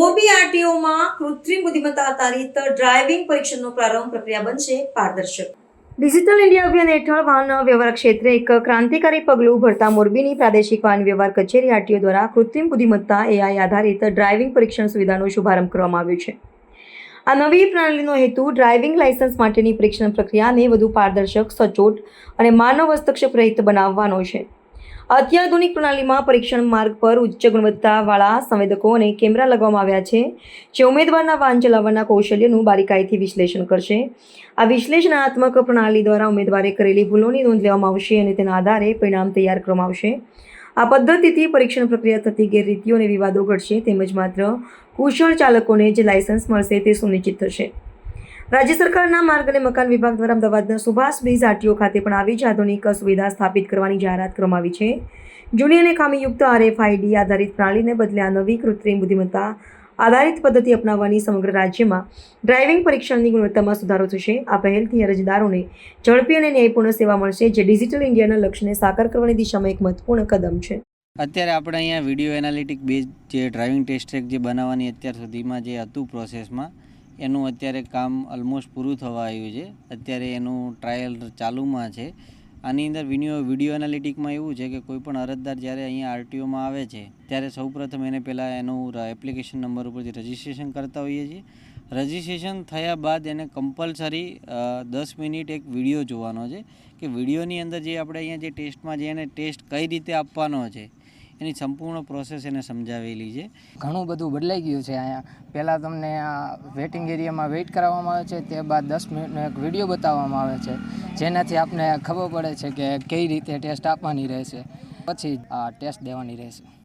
આરટીઓમાં કૃત્રિમ બુદ્ધિમત્તા આધારિત ડ્રાઇવિંગ પરીક્ષણનો પ્રારંભ પ્રક્રિયા બનશે પારદર્શક. ડિજિટલ ઇન્ડિયા અભિયાન હેઠળ વાહન વ્યવહાર ક્ષેત્રે એક ક્રાંતિકારી પગલું ભરતા મોરબીની પ્રાદેશિક વાહન વ્યવહાર કચેરી આરટીઓ દ્વારા કૃત્રિમ બુદ્ધિમત્તા એઆઈ આધારિત ડ્રાઇવિંગ પરીક્ષણ સુવિધાનો શુભારંભ કરવામાં આવ્યો છે. આ નવી પ્રણાલીનો હેતુ ડ્રાઇવિંગ લાયસન્સ માટેની પરીક્ષણ પ્રક્રિયાને વધુ પારદર્શક, સચોટ અને માનવ હસ્તક્ષેપ રહિત બનાવવાનો છે. અત્યાધુનિક પ્રણાલીમાં પરીક્ષણ માર્ગ પર ઉચ્ચ ગુણવત્તાવાળા સંવેદકો અને કેમેરા લગાવવામાં આવ્યા છે. જે ઉમેદવારના વાહન ચલાવવાના કૌશલ્યનું બારીકાઈથી વિશ્લેષણ કરશે. આ વિશ્લેષણાત્મક પ્રણાલી દ્વારા ઉમેદવારે કરેલી ભૂલોની નોંધ લેવામાં આવશે અને તેના આધારે પરિણામ તૈયાર કરવામાં આવશે. આ પદ્ધતિથી પરીક્ષણ પ્રક્રિયા થતી ગેરરીતિઓ અને વિવાદો ઘટશે, તેમજ માત્ર કુશળ ચાલકોને જે લાયસન્સ મળશે તે સુનિશ્ચિત થશે. રાજ્ય સરકારના માર્ગ અને મકાન વિભાગ દ્વારા અમદાવાદના સુભાષ બ્રિજ આરટીઓ ખાતે પણ આવી જ આધુનિક સુવિધા સ્થાપિત કરવાની જાહેરાત કરવામાં છે. જૂની અને ખામીયુક્ત આરએફઆઈડી આધારિત પ્રણાલીને બદલે આ નવી કૃત્રિમ બુદ્ધિમત્તા આધારિત પદ્ધતિ અપનાવવાની સમગ્ર રાજ્યમાં ડ્રાઇવિંગ પરીક્ષણની ગુણવત્તામાં સુધારો થશે. આ પહેલથી અરજદારોને ઝડપી અને ન્યાયપૂર્ણ સેવા મળશે, જે ડિજિટલ ઇન્ડિયાના લક્ષ્યને સાકાર કરવાની દિશામાં એક મહત્વપૂર્ણ કદમ છે. અત્યારે આપણે અહીંયા વીડિયો એનાલિટિક બેઝ જે ડ્રાઇવિંગ ટેસ્ટ ટ્રેક જે બનાવવાની અત્યાર સુધીમાં જે હતું પ્રોસેસમાં એનું અત્યારે કામ ઓલમોસ્ટ પૂરું થવા આવ્યું છે. અત્યારે એનું ટ્રાયલ ચાલુમાં છે. આની અંદર વીડિયો વીડિયો એનાલિટિકમાં એવું છે કે કોઈ પણ અરજદાર જ્યારે અહીંયા આરટીઓમાં આવે છે, ત્યારે સૌપ્રથમ એને પહેલાં એનું એપ્લિકેશન નંબર ઉપરથી રજિસ્ટ્રેશન કરતા હોઈએ છીએ. રજિસ્ટ્રેશન થયા બાદ એને કમ્પલસરી દસ મિનિટ એક વીડિયો જોવાનો છે કે વિડીયોની અંદર જે આપણે અહીંયા જે ટેસ્ટમાં જે એને ટેસ્ટ કઈ રીતે આપવાનો છે એની સંપૂર્ણ પ્રોસેસ એને સમજાવેલી છે. ઘણું બધું બદલાઈ ગયું છે અહીંયા. પહેલાં તમને આ વેટિંગ એરિયામાં વેઇટ કરાવવામાં આવે છે, તે બાદ દસ મિનિટનો એક વીડિયો બતાવવામાં આવે છે, જેનાથી આપને ખબર પડે છે કે કઈ રીતે ટેસ્ટ આપવાની રહેશે. પછી ટેસ્ટ દેવાની રહેશે.